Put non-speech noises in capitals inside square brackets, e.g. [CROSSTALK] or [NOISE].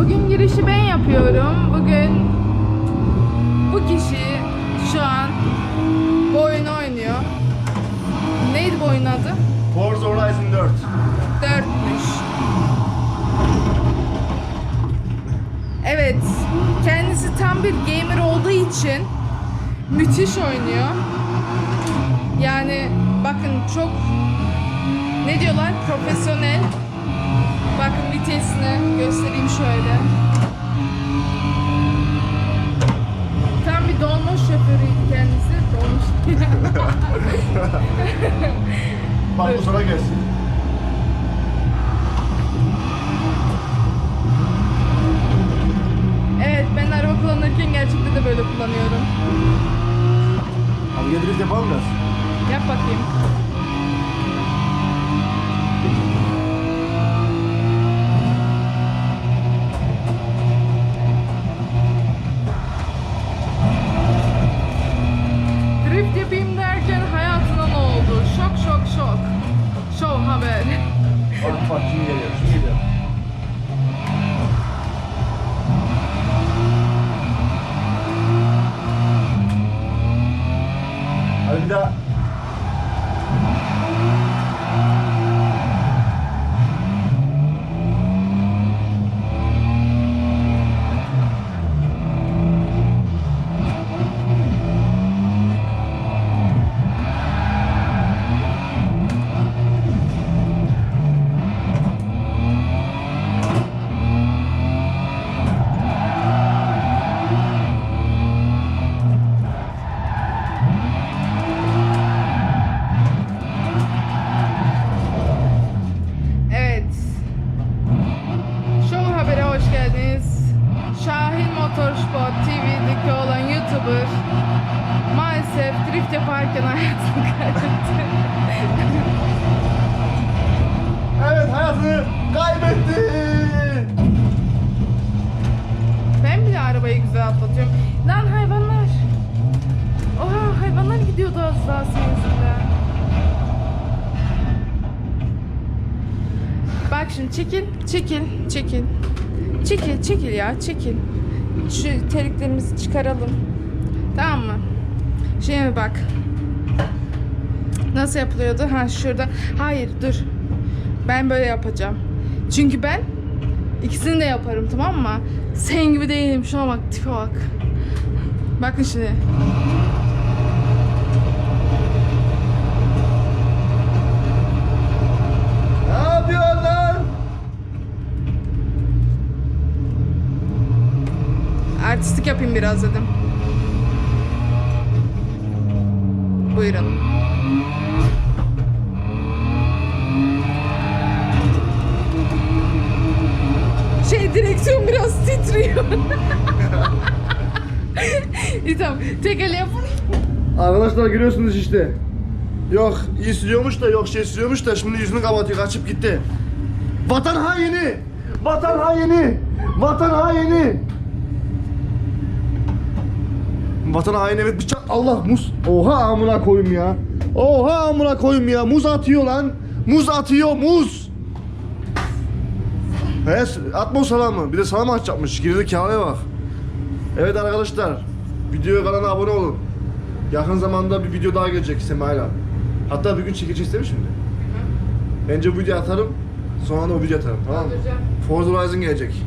Bugün girişi ben yapıyorum. Bugün bu kişi şu an bu oyunu oynuyor. Neydi bu oyunun adı? Forza Horizon 4. Dörtmüş. Evet, kendisi tam bir gamer olduğu için müthiş oynuyor. Yani bakın çok ne diyorlar? Profesyonel. Bakın vitesini göstereyim şöyle. Tam bir dolmuş şoförüydü kendisi. Dolmuş. [LAUGHS] Bak bu sana gelsin. evet, ben araba kullanırken gerçekten de böyle kullanıyorum. Abi gel drift yapalım biraz. Yap bakayım. Bak bak şimdi geliyor, şimdi geliyor. Hadi bir daha. Geldiniz. Şahin Motorsport TV'deki olan YouTuber maalesef drift yaparken [LAUGHS] hayatını kaybetti. Evet hayatını kaybetti. ben bile arabayı güzel atlatıyorum. Lan hayvanlar. Oha hayvanlar gidiyordu az daha senin yüzünden. Bak şimdi çekil, çekil, çekil. Çekil, çekil ya, çekil. Şu terliklerimizi çıkaralım. Tamam mı? Şimdi bak. Nasıl yapılıyordu? Ha şurada. Hayır dur. Ben böyle yapacağım. Çünkü ben ikisini de yaparım tamam mı? Sen gibi değilim. Şuna bak tipe bak. Bakın şimdi. Ne yapıyorsun lan? Artistik yapayım biraz dedim. Buyurun. Şey direksiyon biraz titriyor. [LAUGHS] İyi tamam. Tek el yapın. Arkadaşlar görüyorsunuz işte. Yok iyi sürüyormuş da yok şey sürüyormuş da şimdi yüzünü kapatıyor kaçıp gitti. Vatan haini! Vatan haini! Vatan haini! Vatan haini evet bıçak Allah muz. Oha amına koyayım ya. Oha amına koyayım ya. Muz atıyor lan. Muz atıyor muz. He atma o salamı. Bir de salam atacakmış. Girdi kâhaya bak. Evet arkadaşlar. Videoya kanala abone olun. Yakın zamanda bir video daha gelecek Sema'yla. Hatta bir gün çekeceğiz değil mi şimdi? Bence bu video atarım. Sonra da o video atarım tamam mı? Forza Horizon gelecek.